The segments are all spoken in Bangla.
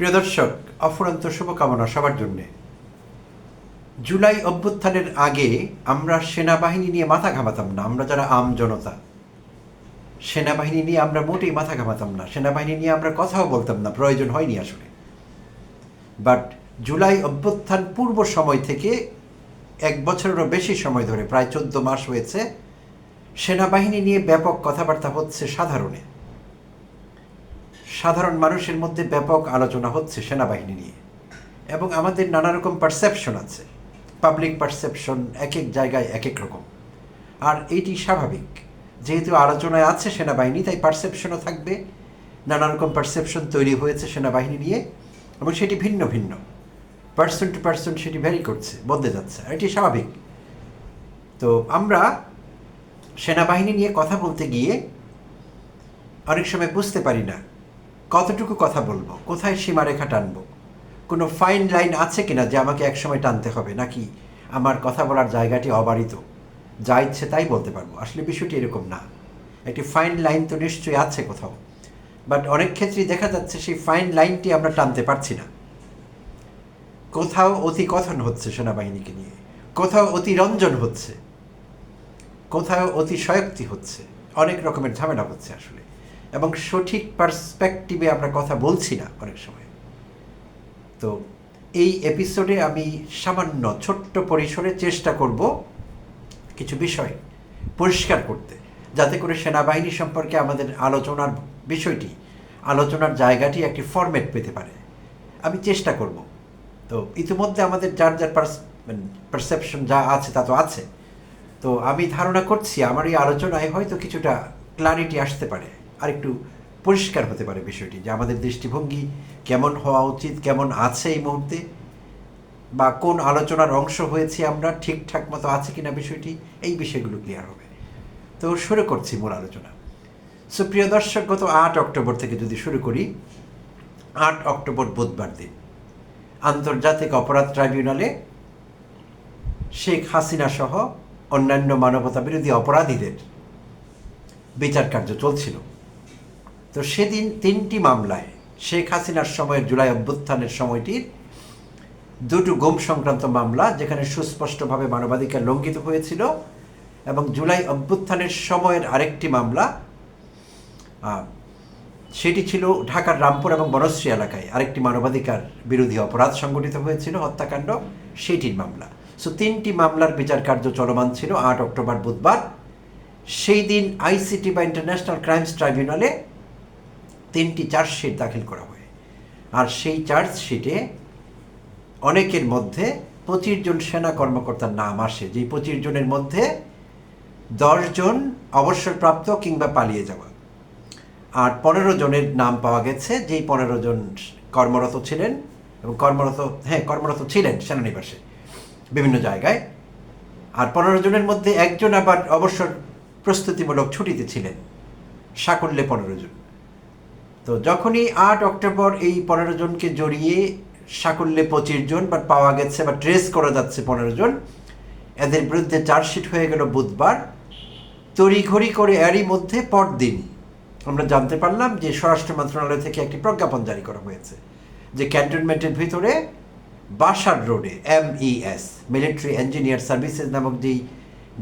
প্রিয় দর্শক, অফুরন্ত শুভকামনা সবার জন্যে। জুলাই অভ্যুত্থানের আগে আমরা সেনাবাহিনী নিয়ে মাথা ঘামাতাম না, আমরা যারা আম জনতা। সেনাবাহিনী নিয়ে আমরা মোটেই মাথা ঘামাতাম না, সেনাবাহিনী নিয়ে আমরা কথাও বলতাম না, প্রয়োজন হয়নি আসলে। বাট জুলাই অভ্যুত্থান পূর্ব সময় থেকে এক বছরেরও বেশি সময় ধরে, প্রায় চোদ্দ মাস হয়েছে, সেনাবাহিনী নিয়ে ব্যাপক কথাবার্তা হচ্ছে সাধারণে। সাধারণ মানুষের মধ্যে ব্যাপক আলোচনা হচ্ছে সেনাবাহিনী নিয়ে। এবং আমাদের নানা রকম পারসেপশন আছে। পাবলিক পারসেপশন এক এক জায়গায় এক এক রকম। আর এইটি স্বাভাবিক। যেহেতু আলোচনায় আছে সেনাবাহিনী, তাই পারসেপশনও থাকবে। নানা রকম পারসেপশন তৈরি হয়েছে সেনাবাহিনী নিয়ে। এবং সেটি ভিন্ন ভিন্ন। পার্সন টু পার্সন সেটি ভ্যারি করছে, বদলে যাচ্ছে। আর এটি স্বাভাবিক। তো আমরা সেনাবাহিনী নিয়ে কথা বলতে গিয়ে অনেক সময় বুঝতে পারি না কতটুকু কথা বলব? কোথায় সীমারেখা টানবো? কোনো ফাইন লাইন আছে কিনা যে আমাকে একসময় টানতে হবে? নাকি আমার কথা বলার জায়গাটি অবারিত? যা ইচ্ছে তাই বলতে পারব। আসলে বিষয়টি এরকম না। একটি ফাইন লাইন তো নিশ্চয়ই আছে কোথাও। বাট অনেক ক্ষেত্রেই দেখা যাচ্ছে সেই ফাইন লাইনটি আমরা টানতে পারছি না। কোথাও অতিকথন হচ্ছে সেনাবাহিনীকে নিয়ে। কোথাও অতিরঞ্জন হচ্ছে। কোথাও অতিশয়োক্তি হচ্ছে। অনেক রকমের ঝামেলা হচ্ছে আসলে। এবং সঠিক পার্সপেক্টিভে আমরা কথা বলছি না অনেক সময়। তো এই এপিসোডে আমি সামান্য ছোট্ট পরিসরে চেষ্টা করব কিছু বিষয় পরিষ্কার করতে, যাতে করে সেনাবাহিনী সম্পর্কে আমাদের আলোচনার বিষয়টি, আলোচনার জায়গাটি একটি ফরম্যাট পেতে পারে। আমি চেষ্টা করব। তো ইতিমধ্যে আমাদের যার যার পারসেপশন যা আছে তা তো আছে। তো আমি ধারণা করছি আমার এই আলোচনায় হয়তো কিছুটা ক্লারিটি আসতে পারে। আর একটু পরিষ্কার হতে পারে বিষয়টি যে আমাদের দৃষ্টিভঙ্গি কেমন হওয়া উচিত, কেমন আছে এই মুহূর্তে, বা কোন আলোচনার অংশ হয়েছে আমরা, ঠিকঠাক মতো আছে কিনা বিষয়টি, এই বিষয়গুলো ক্লিয়ার হবে। তো শুরু করছি মূল আলোচনা। সুপ্রিয় দর্শক, গত আট অক্টোবর থেকে যদি শুরু করি, আট অক্টোবর বুধবার দিন, আন্তর্জাতিক অপরাধ ট্রাইব্যুনালে শেখ হাসিনা সহ অন্যান্য মানবতা বিরোধী অপরাধীদের বিচার কার্য চলছিল। তো সেদিন তিনটি মামলায় শেখ হাসিনার সময়ের জুলাই অভ্যুত্থানের সময়টির দুটো গুম সংক্রান্ত মামলা যেখানে সুস্পষ্টভাবে মানবাধিকার লঙ্ঘিত হয়েছিল এবং জুলাই অভ্যুত্থানের সময়ের আরেকটি মামলা সেটি ছিল ঢাকার রামপুর এবং বনশ্রী এলাকায়। আরেকটি মানবাধিকার বিরোধী অপরাধ সংগঠিত হয়েছিল, হত্যাকাণ্ড, সেটির মামলা। সো তিনটি মামলার বিচার কার্য চলমান ছিল আট অক্টোবর বুধবার। সেই দিন আইসিটি বা ইন্টারন্যাশনাল ক্রাইমস ট্রাইব্যুনালে তিনটি চার্জশিট দাখিল করা হয়। আর সেই চার্জশিটে অনেকের মধ্যে পঁচিশ জন সেনা কর্মকর্তার নাম আসে। যেই পঁচিশ জনের মধ্যে দশজন অবসরপ্রাপ্ত কিংবা পালিয়ে যাওয়া। আর পনেরো জনের নাম পাওয়া গেছে, যেই পনেরো জন কর্মরত ছিলেন এবং কর্মরত হ্যাঁ কর্মরত ছিলেন সেনানিবাসে বিভিন্ন জায়গায়। আর পনেরো জনের মধ্যে একজন আবার অবসর প্রস্তুতিমূলক ছুটিতে ছিলেন, সাকল্যে পনেরো জন। তো যখনই আট অক্টোবর এই পনেরো জনকে জড়িয়ে সাকল্যে পঁচিশ জন বা পাওয়া গেছে বা ট্রেস করা যাচ্ছে পনেরো জন, এদের বিরুদ্ধে চার্জশিট হয়ে গেল বুধবার। তড়িঘড়ি করে এরই মধ্যে পরদিন আমরা জানতে পারলাম যে স্বরাষ্ট্র মন্ত্রণালয় থেকে একটি প্রজ্ঞাপন জারি করা হয়েছে, যে ক্যান্টনমেন্টের ভিতরে বাসার রোডে M MES military engineer services নামক যেই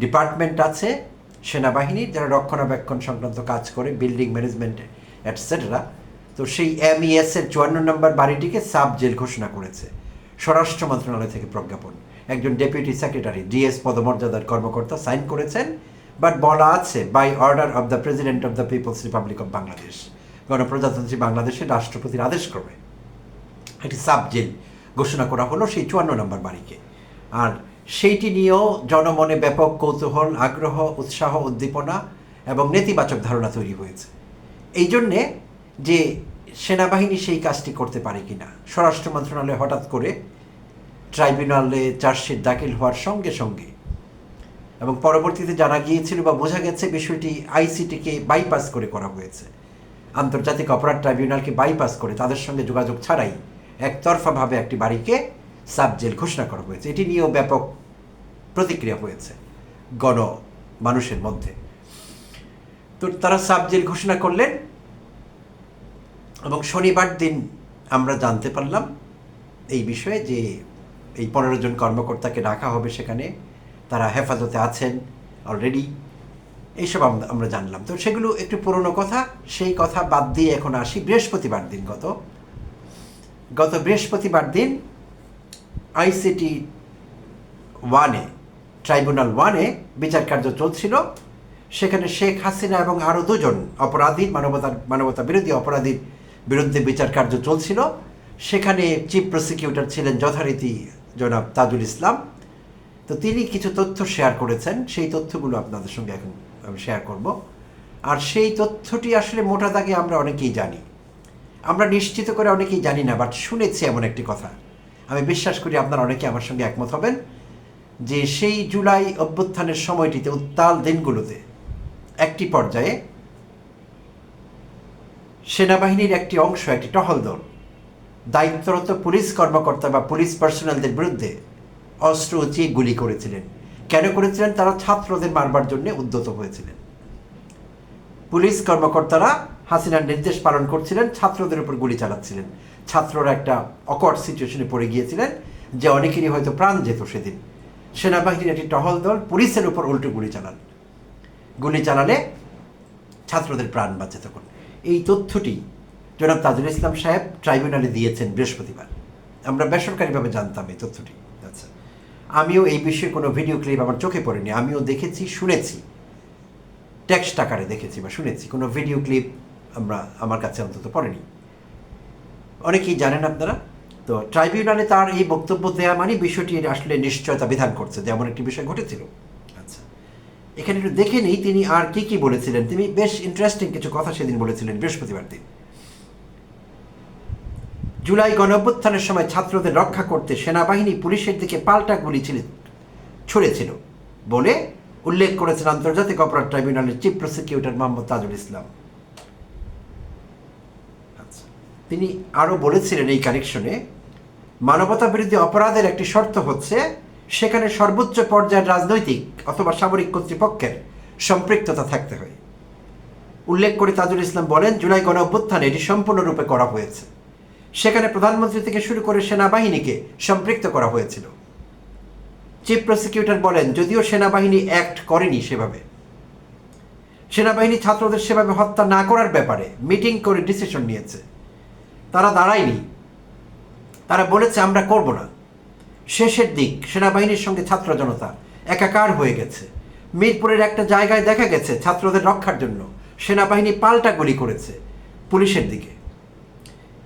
ডিপার্টমেন্ট আছে, সেনাবাহিনীর, যারা রক্ষণাবেক্ষণ সংক্রান্ত কাজ করে বিল্ডিং ম্যানেজমেন্ট অ্যাটসেট্রা তো সেই এমইএস এর চুয়ান্ন নম্বর বাড়িটিকে সাব জেল ঘোষণা করেছে। স্বরাষ্ট্র মন্ত্রণালয় থেকে প্রজ্ঞাপন। একজন ডেপুটি সেক্রেটারি ডিএস পদমর্যাদার কর্মকর্তা সাইন করেছেন, বাট বলা আছে by order of the president of the people's republic of Bangladesh গণপ্রজাতন্ত্রী বাংলাদেশের রাষ্ট্রপতির আদেশ ক্রমে একটি সাব জেল ঘোষণা করা হলো সেই চুয়ান্ন নম্বর বাড়িকে। আর সেইটি নিয়েও জনমনে ব্যাপক কৌতূহল, আগ্রহ, উৎসাহ, উদ্দীপনা এবং নেতিবাচক ধারণা তৈরি হয়েছে। এই জন্যে যে সেনাবাহিনী সেই কাজটি করতে পারে কিনা। স্বরাষ্ট্র মন্ত্রণালয় হঠাৎ করে ট্রাইব্যুনালে চার্জশিট দাখিল হওয়ার সঙ্গে সঙ্গে এবং পরবর্তীতে জানা গিয়েছিল বা বোঝা গেছে বিষয়টি আইসিটিকে বাইপাস করে করা হয়েছে। আন্তর্জাতিক অপরাধ ট্রাইব্যুনালকে বাইপাস করে তাদের সঙ্গে যোগাযোগ ছাড়াই একতরফাভাবে একটি বাড়িকে সাব জেল ঘোষণা করা হয়েছে। এটি নিয়েও ব্যাপক প্রতিক্রিয়া হয়েছে গণ মানুষের মধ্যে। তারা সাব জেল ঘোষণা করলেন এবং শনিবার দিন আমরা জানতে পারলাম এই বিষয়ে যে এই পনেরো জন কর্মকর্তাকে রাখা হবে সেখানে, তারা হেফাজতে আছেন অলরেডি এইসব আমরা জানলাম। তো সেগুলো একটু পুরনো কথা, সেই কথা বাদ দিয়ে এখন আসি বৃহস্পতিবার দিন গত। গত বৃহস্পতিবার দিন আইসিটি ওয়ানে, ট্রাইব্যুনাল ওয়ানে বিচার কার্য চলছিল। সেখানে শেখ হাসিনা এবং আরও দুজন অপরাধী মানবতার মানবতা বিরোধী অপরাধীর বিরুদ্ধে বিচার কার্য চলছিল। সেখানে চিফ প্রসিকিউটর ছিলেন যথারীতি জনাব তাজুল ইসলাম। তো তিনি কিছু তথ্য শেয়ার করেছেন। সেই তথ্যগুলো আপনাদের সঙ্গে এখন আমি শেয়ার করব। আর সেই তথ্যটি আসলে মোটা দাগে আমরা অনেকেই জানি। আমরা নিশ্চিত করে অনেকেই জানি না, বাট শুনেছি এমন একটি কথা। আমি বিশ্বাস করি আপনারা অনেকে আমার সঙ্গে একমত হবেন যে সেই জুলাই অভ্যুত্থানের সময়টিতে উত্তাল দিনগুলোতে একটি পর্যায়ে সেনাবাহিনীর একটি অংশ, একটি টহল দল দায়িত্বরত পুলিশ কর্মকর্তা বা পুলিশ পার্সোনালদের বিরুদ্ধে অস্ত্র উঁচিয়ে গুলি করেছিলেন। কেন করেছিলেন? তারা ছাত্রদের মারবার জন্য উদ্যত হয়েছিলেন। পুলিশ কর্মকর্তারা হাসিনার নির্দেশ পালন করছিলেন, ছাত্রদের উপর গুলি চালাচ্ছিলেন। ছাত্ররা একটা অকওয়ার্ড সিচুয়েশনে পড়ে গিয়েছিলেন যে অনেকেরই হয়তো প্রাণ যেত সেদিন। সেনাবাহিনীর একটি টহল দল পুলিশের উপর উল্টো গুলি চালান। গুলি চালালে ছাত্রদের প্রাণ বাঁচে তখন। এই তথ্যটি জনাব তাজুল ইসলাম সাহেব ট্রাইব্যুনালে দিয়েছেন বৃহস্পতিবার। আমরা বেসরকারিভাবে জানতাম এই তথ্যটি। আচ্ছা আমিও এই বিষয়ে কোনো ভিডিও ক্লিপ আমার চোখে পড়েনি। আমিও দেখেছি, শুনেছি, টেক্সট আকারে দেখেছি বা শুনেছি। কোনো ভিডিও ক্লিপ আমরা, আমার কাছে অন্তত পড়েনি। অনেকেই জানেন আপনারা, তো ট্রাইব্যুনালে তার এই বক্তব্য দেওয়া মানে বিষয়টি আসলে নিশ্চয়তা বিধান করছে যেমন একটি বিষয় ঘটেছিল। এখানে একটু দেখে নিই, তিনি আর কি কি বলেছিলেন তিনি বেশ ইন্টারেস্টিং কিছু কথা সেদিন বলেছিলেন বৃহস্পতিবার দিন জুলাই গণঅভ্যুত্থানের সময় ছাত্রদের রক্ষা করতে সেনাবাহিনী পুলিশের দিকে পাল্টা গুলি ছিল ছুড়েছিল বলে উল্লেখ করেছেন আন্তর্জাতিক অপরাধ ট্রাইব্যুনালের চিফ প্রসিকিউটর মোহাম্মদ তাজুল ইসলাম আচ্ছা। তিনি আরও বলেছিলেন এই কানেকশনে মানবতা বিরোধী অপরাধের একটি শর্ত হচ্ছে সেখানে সর্বোচ্চ পর্যায়ের রাজনৈতিক অথবা সামরিক কর্তৃপক্ষের সম্পৃক্ততা থাকতে হয়। উল্লেখ করে তাজুল ইসলাম বলেন, জুলাই গণ অভ্যুত্থানে এটি সম্পূর্ণরূপে করা হয়েছে। সেখানে প্রধানমন্ত্রী থেকে শুরু করে সেনাবাহিনীকে সম্পৃক্ত করা হয়েছিল। চিফ প্রসিকিউটর বলেন, যদিও সেনাবাহিনী অ্যাক্ট করেনি সেভাবে। সেনাবাহিনী ছাত্রদের সেভাবে হত্যা না করার ব্যাপারে মিটিং করে ডিসিশন নিয়েছে। তারা দাঁড়ায়নি। তারা বলেছে, আমরা করব না। শেষের দিক, সেনাবাহিনীর সঙ্গে ছাত্র জনতা একাকার হয়ে গেছে। মিরপুরের একটা জায়গায় দেখা গেছে ছাত্রদের রক্ষার জন্য। সেনাবাহিনী পাল্টা গুলি করেছে পুলিশের দিকে।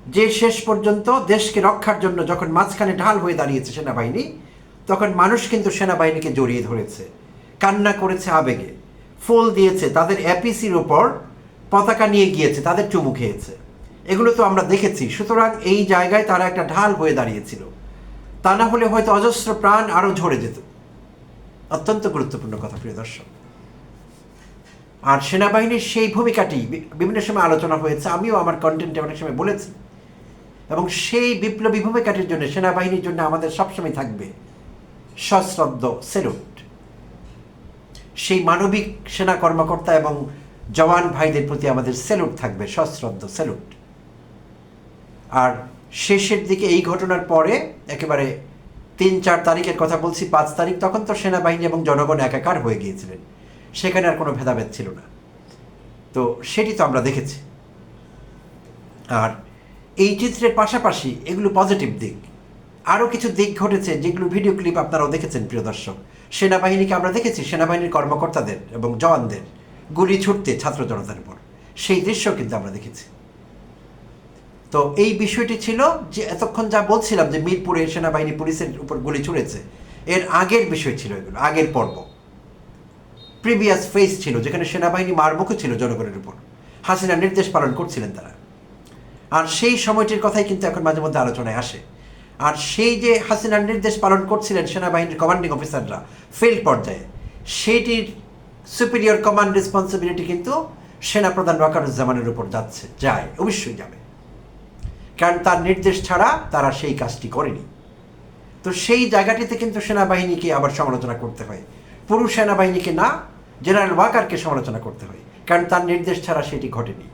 যে শেষ পর্যন্ত দেশকে রক্ষার জন্য যখন মাঝখানে ঢাল হয়ে দাঁড়িয়েছে সেনাবাহিনী, তখন মানুষ কিন্তু সেনাবাহিনীকে জড়িয়ে ধরেছে। কান্না করেছে আবেগে। ফুল দিয়েছে, তাদের অ্যাপিসির ওপর পতাকা নিয়ে গিয়েছে, তাদের চুমু খেয়েছে। এগুলো তো আমরা দেখেছি। সুতরাং এই জায়গায় তারা একটা ঢাল হয়ে দাঁড়িয়েছিল। তা না হলে হয়তো অজস্র প্রাণ আরও ঝরে যেত। অত্যন্ত গুরুত্বপূর্ণ কথা, প্রিয় দর্শক। আর সেনাবাহিনীর সেই ভূমিকাটি বিভিন্ন সময় আলোচনা হয়েছে, আমিও আমার কন্টেন্টে অনেক সময় বলেছি। এবং সেই বিপ্লবী ভূমিকাটির জন্য, সেনাবাহিনীর জন্য আমাদের সবসময় থাকবে সশ্রদ্ধ সেলুট। সেই মানবিক সেনা কর্মকর্তা এবং জওয়ান ভাইদের প্রতি আমাদের সেলুট থাকবে, সশ্রদ্ধ সেলুট। আর শেষের দিকে এই ঘটনার পরে একেবারে তিন চার তারিখের কথা বলছি, পাঁচ তারিখ, তখন তো সেনাবাহিনী এবং জনগণ একাকার হয়ে গিয়েছিলেন। সেখানে আর কোনো ভেদাভেদ ছিল না। তো সেটি তো আমরা দেখেছি। আর এই চিত্রের পাশাপাশি এগুলো পজিটিভ দিক। আরও কিছু দিক ঘটেছে যেগুলো ভিডিও ক্লিপ আপনারাও দেখেছেন, প্রিয় দর্শক। সেনাবাহিনীকে আমরা দেখেছি, সেনাবাহিনীর কর্মকর্তাদের এবং জওয়ানদের গুলি ছুটতে ছাত্র জনতার উপর। সেই দৃশ্য কিন্তু আমরা দেখেছি। তো এই বিষয়টি ছিল যে এতক্ষণ যা বলছিলাম যে মিরপুরে সেনাবাহিনী পুলিশের উপর গুলি ছুড়েছে, এর আগের বিষয় ছিল এগুলো, আগের পর্ব। প্রিভিয়াস ফেস ছিল, যেখানে সেনাবাহিনী মারমুখী ছিল জনগণের উপর। হাসিনা নির্দেশ পালন করছিলেন তারা। আর সেই সময়টির কথাই কিন্তু এখন মাঝে মধ্যে আলোচনায় আসে। আর সেই যে হাসিনার নির্দেশ পালন করছিলেন সেনাবাহিনীর কমান্ডিং অফিসাররা ফিল্ড পর্যায়ে, সেইটির সুপিরিয়র কমান্ড রেসপন্সিবিলিটি কিন্তু সেনাপ্রধান ওয়াকারুজ্জামানের উপর যাচ্ছে, যায়, অবশ্যই যাবে। কারণ তার নির্দেশ ছাড়া তারা সেই কাজটি করেনি। তো সেই জায়গাটিতে কিন্তু সেনাবাহিনীকে আবার সমালোচনা করতে হয়। পুরুষ সেনাবাহিনীকে না, জেনারেল ওয়াকারকে সমালোচনা করতে হয়, কারণ তার নির্দেশ ছাড়া সেটি ঘটেনি।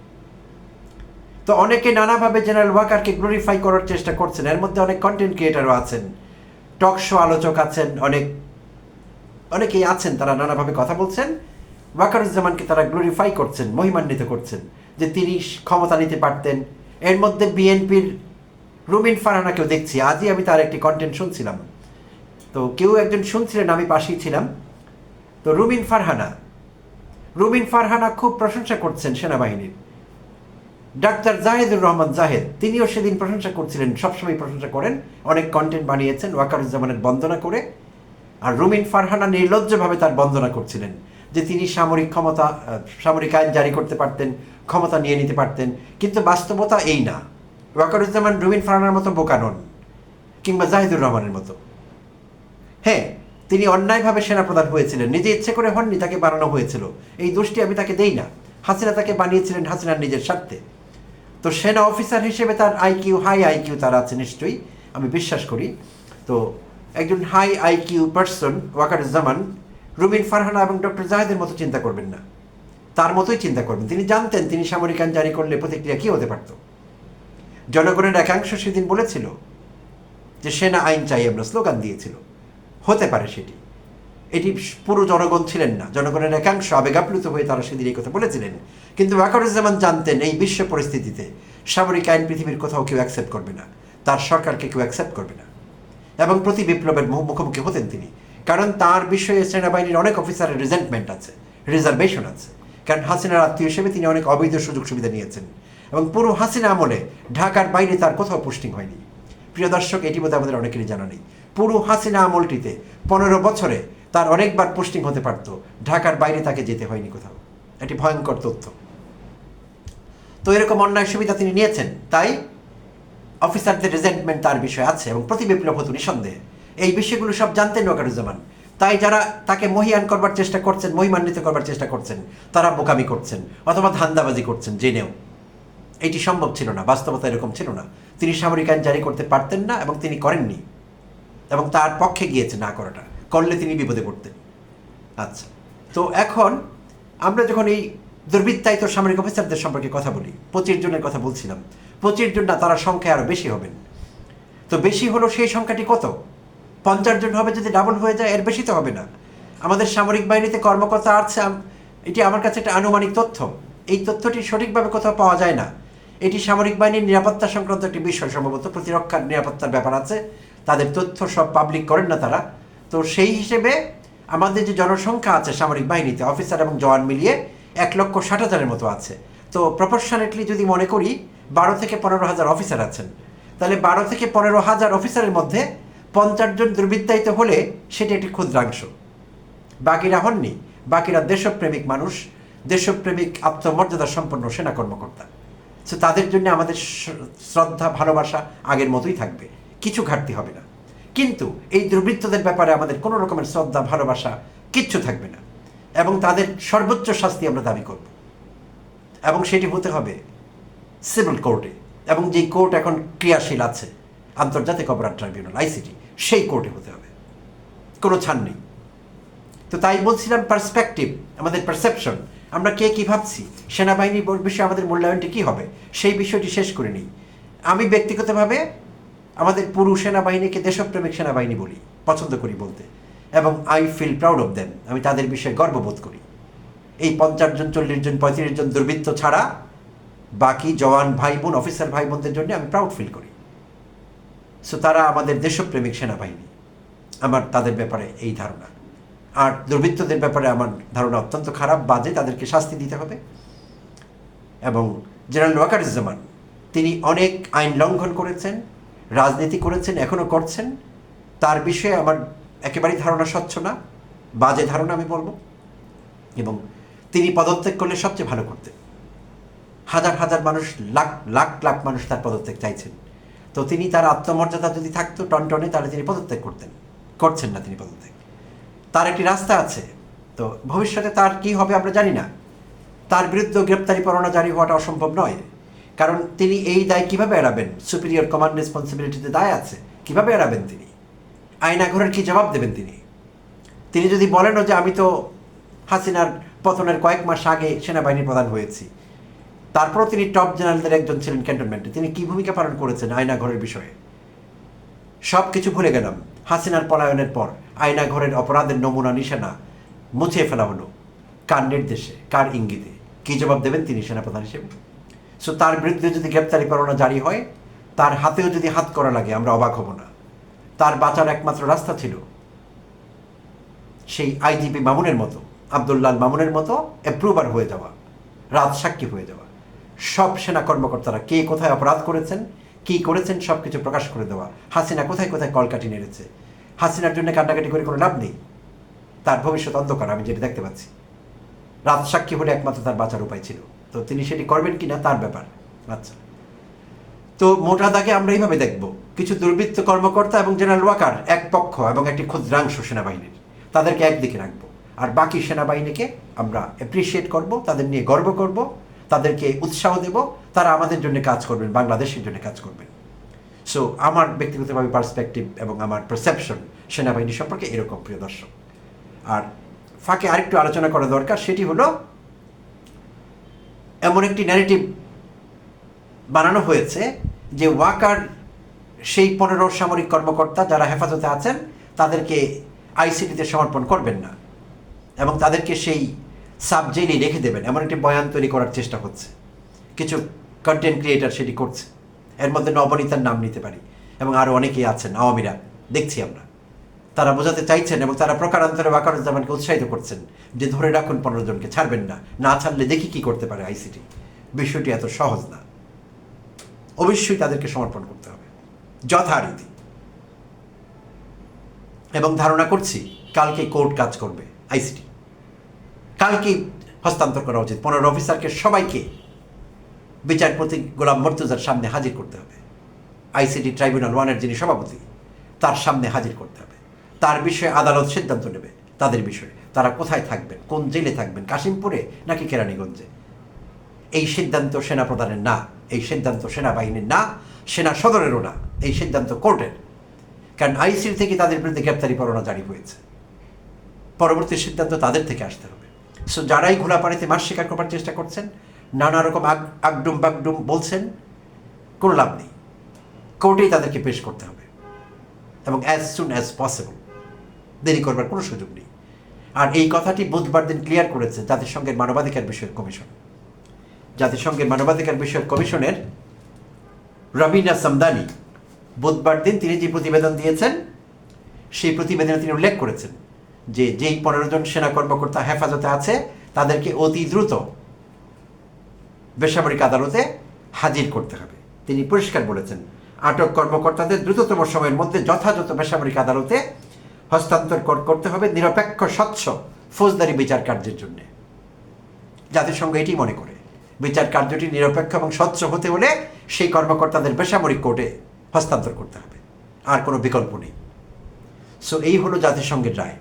তো অনেকে নানাভাবে জেনারেল ওয়াকারকে গ্লোরিফাই করার চেষ্টা করছেন। এর মধ্যে অনেক কন্টেন্ট ক্রিয়েটারও আছেন টক শো আলোচক আছেন, অনেক, অনেকেই আছেন, তারা নানাভাবে কথা বলছেন। ওয়াকারুজ্জামানকে তারা গ্লোরিফাই করছেন, মহিমান্বিত করছেন, যে তিনি ক্ষমতা নিতে পারতেন এর মধ্যে বিএনপির রুবিন ফারহানাকেও দেখছি। আজই আমি তার একটি কন্টেন্ট শুনছিলাম। তো কেউ একজন শুনছিলেন, আমি পাশেই ছিলাম। তো রুবিন ফারহানা রুবিন ফারহানা খুব প্রশংসা করছেন সেনাবাহিনীর। ডাক্তার জাহেদুর রহমান জাহেদ, তিনিও সেদিন প্রশংসা করছিলেন, সবসময় প্রশংসা করেন, অনেক কন্টেন্ট বানিয়েছেন, ওয়াকারুজ্জামানের বন্দনা করে। আর রুমিন ফারহানা নির্লজ্জভাবে তার বন্দনা করছিলেন, যে তিনি সামরিক ক্ষমতা সামরিক আইন জারি করতে পারতেন ক্ষমতা নিয়ে নিতে পারতেন, কিন্তু বাস্তবতা এই না। ওয়াকারুজ্জামান রুবিন ফারানার মতো বোকা নন, কিংবা জাহিদুর রহমানের মতো। হ্যাঁ তিনি অন্যায়ভাবে সেনাপ্রধান হয়েছিলেন, নিজে ইচ্ছে করে হননি, তাকে বানানো হয়েছিল। এই দোষটি আমি তাকে দেই না। হাসিনা তাকে বানিয়েছিলেন হাসিনার নিজের স্বার্থে। তো সেনা অফিসার হিসেবে তার আইকিউ হাই আইকিউ তার আছে নিশ্চয়ই, আমি বিশ্বাস করি। তো একজন high IQ person, Wakaruzzaman, Rubin Farhana এবং ডক্টর জাহেদের মতো চিন্তা করবেন না। তার মতোই চিন্তা করবেন। তিনি জানতেন, তিনি সামরিক আইন জারি করলে প্রতিক্রিয়া কী হতে পারত। জনগণের একাংশ সেদিন বলেছিল যে, সেনা আইন চাই আমরা স্লোগান দিয়েছিল। হতে পারে সেটি। এটি পুরো জনগণ ছিলেন না। জনগণের একাংশ আবেগাপ্লুত হয়ে তারা সেদিন এই কথা বলেছিলেন। কিন্তু ওয়াকারুজ্জামান জানতেন এই বিশ্ব পরিস্থিতিতে সামরিক আইন পৃথিবীর কোথাও কেউ অ্যাকসেপ্ট করবে না। তার সরকারকে কেউ অ্যাকসেপ্ট করবে না। এবং প্রতি বিপ্লবের মুখ- মুখোমুখি হতেন তিনি। কারণ তার বিষয়ে সেনাবাহিনীর অনেক অফিসারের রিজেন্টমেন্ট আছে রিজার্ভেশন আছে। কারণ হাসিনার আত্মীয় হিসেবে তিনি অনেক অবৈধ সুযোগ সুবিধা নিয়েছেন। এবং পুরো হাসিনা আমলে ঢাকার বাইরে তার কোথাও পোস্টিং হয়নি। প্রিয় দর্শক, এটি বোধহয় আমাদের অনেকেরই জানা নেই। পুরো হাসিনা আমলটিতে পনেরো বছরে তার অনেকবার পোস্টিং হতে পারত। ঢাকার বাইরে তাকে যেতে হয়নি কোথাও। এটি ভয়ঙ্কর তথ্য। তো এরকম অন্যায় সুবিধা তিনি নিয়েছেন, তাই অফিসারদের রেজেন্টমেন্ট তার বিষয় আছে এবং প্রতি বিপ্লব হতো নিঃসন্দেহে। এই বিষয়গুলো সব জানতেন ওয়াকারুজ্জামান তাই যারা তাকে মহিয়ান করবার চেষ্টা করছেন, মহিমান্বিত করবার চেষ্টা করছেন, তারা বোকামি করছেন অথবা ধান্দাবাজি করছেন, জেনেও। এটি সম্ভব ছিল না, বাস্তবতা এরকম ছিল না। তিনি সামরিক আইন জারি করতে পারতেন না এবং তিনি করেননি এবং তার পক্ষে গিয়েছে না করাটা, করলে তিনি বিপদে পড়তেন। আচ্ছা তো এখন আমরা যখন এই দুর্বৃত্তায়িত সামরিক অফিসারদের সম্পর্কে কথা বলি, পঁচিশ জনের কথা বলছিলাম, পঁচিশ জন না, তারা সংখ্যায় আরও বেশি হবেন। তো বেশি হলো সেই সংখ্যাটি কত? পঞ্চাশ জন হবে যদি ডাবল হয়ে যায়, এর বেশি তো হবে না। আমাদের সামরিক বাহিনীতে কর্মকর্তা আছে এটি আমার কাছে একটা আনুমানিক তথ্য। এই তথ্যটি সঠিকভাবে কোথাও পাওয়া যায় না। এটি সামরিক বাহিনীর নিরাপত্তা সংক্রান্ত একটি বিষয় সম্ভবত। প্রতিরক্ষার নিরাপত্তার ব্যাপার আছে। তাদের তথ্য সব পাবলিক করেন না তারা। তো সেই হিসেবে আমাদের যে জনসংখ্যা আছে সামরিক বাহিনীতে অফিসার এবং জওয়ান মিলিয়ে এক লক্ষ ষাট হাজারের মতো আছে। তো প্রপোর্শনেটলি যদি মনে করি, বারো থেকে পনেরো হাজার অফিসার আছেন। তাহলে বারো থেকে পনেরো হাজার অফিসারের মধ্যে পঞ্চাশ জন দুর্বৃত্তায়িত হলে সেটি একটি ক্ষুদ্রাংশ। বাকিরা হননি। বাকিরা দেশপ্রেমিক মানুষ। দেশপ্রেমিক আত্মমর্যাদা সম্পন্ন সেনা কর্মকর্তা। সো তাদের জন্য আমাদের শ্রদ্ধা, ভালোবাসা আগের মতোই থাকবে। কিছু ঘাটতি হবে না। কিন্তু এই দুর্বৃত্তদের ব্যাপারে আমাদের কোনো রকমের শ্রদ্ধা, ভালোবাসা কিচ্ছু থাকবে না। এবং তাদের সর্বোচ্চ শাস্তি আমরা দাবি করব। এবং সেটি হতে হবে সিভিল কোর্টে। এবং যেই কোর্ট এখন ক্রিয়াশীল আছে আন্তর্জাতিক অপরাধ ট্রাইব্যুনাল আইসিটি সেই কোর্টে হতে হবে। কোনো ছাড় নেই। তো তাই বলছিলাম পার্সপেক্টিভ আমাদের পারসেপশন আমরা কে কী ভাবছি, সেনাবাহিনীর বিষয়ে আমাদের মূল্যায়নটি কী হবে, সেই বিষয়টি শেষ করে নিই। আমি ব্যক্তিগতভাবে আমাদের পুরো সেনাবাহিনীকে দেশপ্রেমিক সেনাবাহিনী বলি, পছন্দ করি বলতে, এবং I feel proud of them আমি তাদের বিষয়ে গর্ববোধ করি। এই পঞ্চাশ জন, চল্লিশ জন, পঁয়ত্রিশ জন দুর্বৃত্ত ছাড়া বাকি জওয়ান ভাই বোন অফিসার ভাই বোনদের জন্য আমি প্রাউড ফিল করি। সো তারা আমাদের দেশপ্রেমিক সেনাবাহিনী। আমার তাদের ব্যাপারে এই ধারণা। আর দুর্বৃত্তদের ব্যাপারে আমার ধারণা অত্যন্ত খারাপ, বাজে, তাদেরকে শাস্তি দিতে হবে। এবং জেনারেল ওয়াকারুজ্জামান তিনি অনেক আইন লঙ্ঘন করেছেন, রাজনীতি করেছেন এখনও করছেন। তার বিষয়ে আমার একেবারেই ধারণা স্বচ্ছ না, বাজে ধারণা আমি বলব। এবং তিনি পদত্যাগ করলে সবচেয়ে ভালো করতেন। হাজার হাজার মানুষ, লাখ লাখ লাখ মানুষ তার পদত্যাগ চাইছেন। তো তিনি তার আত্মমর্যাদা যদি থাকতো টনটনে, তাহলে তিনি পদত্যাগ করতেন। করছেন না তিনি পদত্যাগ। তার একটি রাস্তা আছে। তো ভবিষ্যতে তার কি হবে আমরা জানি না। তার বিরুদ্ধে গ্রেপ্তারি পরোয়ানা জারি হওয়াটা অসম্ভব নয়। কারণ তিনি এই দায় কীভাবে এড়াবেন? সুপিরিয়র কমান্ড রেসপন্সিবিলিটিতে দায় আছে। কীভাবে এড়াবেন তিনি? আইনাঘরের কি জবাব দেবেন তিনি? তিনি যদি বলেনও যে আমি তো হাসিনার পতনের কয়েক মাস আগে সেনাবাহিনীর প্রধান হয়েছি তারপরও তিনি টপ জেনারেলদের একজন ছিলেন ক্যান্টনমেন্টে তিনি কি ভূমিকা পালন করেছেন আয়না ঘরের বিষয়ে? সব কিছু ভুলে গেলাম। হাসিনার পলায়নের পর আয়না ঘরের অপরাধের নমুনা নিশানা মুছিয়ে ফেলা হলো। কার নির্দেশে? কার ইঙ্গিতে? কি জবাব দেবেন তিনি সেনাপ্রধান হিসেবে? সো তার বিরুদ্ধে যদি গ্রেপ্তারি পরোয়ানা জারি হয়, তার হাতেও যদি হাত করা লাগে, আমরা অবাক হব না। তার বাঁচার একমাত্র রাস্তা ছিল সেই আইজিপি মামুনের মতো, আবদুল্লাল মামুনের মতো অ্যাপ্রুভার হয়ে যাওয়া রাত সাক্ষী হয়ে যাওয়া। সব সেনা কর্মকর্তারা কে কোথায় অপরাধ করেছেন, কি করেছেন সব কিছু প্রকাশ করে দেওয়া। হাসিনা কোথায় কোথায় কলকাটি নেড়েছে? হাসিনার জন্য কান্নাকাটি করে কোনো লাভ নেই? তার ভবিষ্যৎ অন্ধকার, আমি যেটা দেখতে পাচ্ছি। রাত সাক্ষী হলে একমাত্র তার বাঁচার উপায় ছিল। তো তিনি সেটি করবেন কিনা, তার ব্যাপার। আচ্ছা। তো মোটা দাগে আমরা এইভাবে দেখব। কিছু দুর্বৃত্ত কর্মকর্তা এবং জেনারেল ওয়াকার এক পক্ষ এবং একটি ক্ষুদ্রাংশ সেনাবাহিনীর। তাদেরকে একদিকে রাখব। আর বাকি সেনাবাহিনীকে আমরা অ্যাপ্রিসিয়েট করব, তাদের নিয়ে গর্ব করব তাদেরকে উৎসাহ দেব, তারা আমাদের জন্য কাজ করবেন, বাংলাদেশের জন্য কাজ করবেন। সো আমার ব্যক্তিগতভাবে পার্সপেক্টিভ এবং আমার পারসেপশন সেনাবাহিনী সম্পর্কে এরকম প্রিয় দর্শক। আর ফাঁকে আরেকটু আলোচনা করা দরকার, সেটি হলো, এমন একটি ন্যারেটিভ বানানো হয়েছে যে ওয়াকার সেই পনেরো সামরিক কর্মকর্তা যারা হেফাজতে আছেন, তাদেরকে আইসিটিতে সমর্পণ করবেন না। এবং তাদেরকে সেই সাব জেলে রেখে দেবেন। এমন একটি বয়ান তৈরি করার চেষ্টা হচ্ছে কিছু কন্টেন্ট ক্রিয়েটার সেটি করছে। এর মধ্যে নবনীতার নাম নিতে পারি এবং আরও অনেকেই আছেন, আওয়ামীরা। দেখছি আমরা। তারা বোঝাতে চাইছেন এবং তারা প্রকারান্তরে ওয়াকারুজ্জামানকে উৎসাহিত করছেন যে ধরে রাখুন পনেরো জনকে, ছাড়বেন না। না ছাড়লে দেখি কি করতে পারে আইসিটি বিষয়টি এত সহজ না। অবশ্যই তাদেরকে সমর্পণ করতে হবে। যথারীতি। এবং ধারণা করছি, কালকে কোর্ট কাজ করবে আইসিটি কালকে হস্তান্তর করা উচিত। পনেরো অফিসারকে সবাইকে বিচারপতি গোলাম মর্তুজার সামনে হাজির করতে হবে। আইসিটি ট্রাইব্যুনাল ওয়ানের যিনি সভাপতি, তার সামনে হাজির করতে হবে। তার বিষয়ে আদালত সিদ্ধান্ত নেবে, তাদের বিষয়ে। তারা কোথায় থাকবেন, কোন জেলে থাকবেন, কাশিমপুরে নাকি কেরানীগঞ্জে? এই সিদ্ধান্ত সেনাপ্রধানের না, এই সিদ্ধান্ত সেনাবাহিনীর না, সেনা সদরেরও না, এই সিদ্ধান্ত কোর্টের। কারণ আইসির থেকে তাদের বিরুদ্ধে গ্রেপ্তারি পরোয়ানা জারি হয়েছে। পরবর্তী সিদ্ধান্ত তাদের থেকে আসতে হবে। সো যারাই ঘোলাপাড়িতে মাস শিকার করবার চেষ্টা করছেন, নানা রকম আগ, আগডুম বাগডুম বলছেন, কোনো লাভ নেই। কোর্টেই তাদেরকে পেশ করতে হবে। এবং অ্যাজ সুন অ্যাজ পসিবল দেরি করবার কোনো সুযোগ নেই। আর এই কথাটি বুধবার দিন ক্লিয়ার করেছে জাতিসংঘের মানবাধিকার বিষয়ক কমিশন। জাতিসংঘের মানবাধিকার বিষয়ক কমিশনের রবিনা সামদানি বুধবার দিন তিনি যে প্রতিবেদন দিয়েছেন, সেই প্রতিবেদনে তিনি উল্লেখ করেছেন। যে যেই পনেরো জন সেনা কর্মকর্তা হেফাজতে আছে, তাদেরকে অতি দ্রুত বেসামরিক আদালতে হাজির করতে হবে। তিনি পরিষ্কার বলেছেন, আটক কর্মকর্তাদের দ্রুততম সময়ের মধ্যে যথাযথ বেসামরিক আদালতে হস্তান্তর করতে হবে নিরপেক্ষ, স্বচ্ছ ফৌজদারি বিচার কার্যের জন্য। জাতিসংঘ এটি মনে করে, বিচার কার্যটি নিরপেক্ষ এবং স্বচ্ছ হতে হলে সেই কর্মকর্তাদের বেসামরিক কোর্টে হস্তান্তর করতে হবে। আর কোনো বিকল্প নেই। সো এই হলো জাতিসংঘের রায়।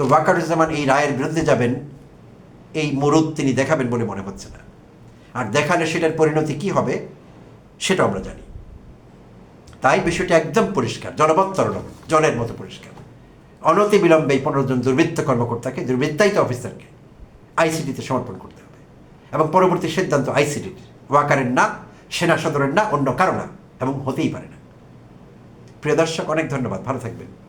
তো ওয়াকারুজ্জামান এই রায়ের বিরুদ্ধে যাবেন, এই মুরুদ তিনি দেখাবেন বলে মনে হচ্ছে না। আর দেখালে সেটার পরিণতি কি হবে সেটা আমরা জানি। তাই বিষয়টি একদম পরিষ্কার জলবত্তরণ জলের মতো পরিষ্কার। অনতি বিলম্বে পনেরো জন দুর্বৃত্ত কর্মকর্তাকে, দুর্বৃত্তায়িত অফিসারকে আইসিডিতে সমর্পণ করতে হবে। এবং পরবর্তী সিদ্ধান্ত আইসিডির, ওয়াকারের না, সেনা সদরের না, অন্য কারও না, এবং হতেই পারে না। প্রিয় দর্শক, অনেক ধন্যবাদ, ভালো থাকবেন।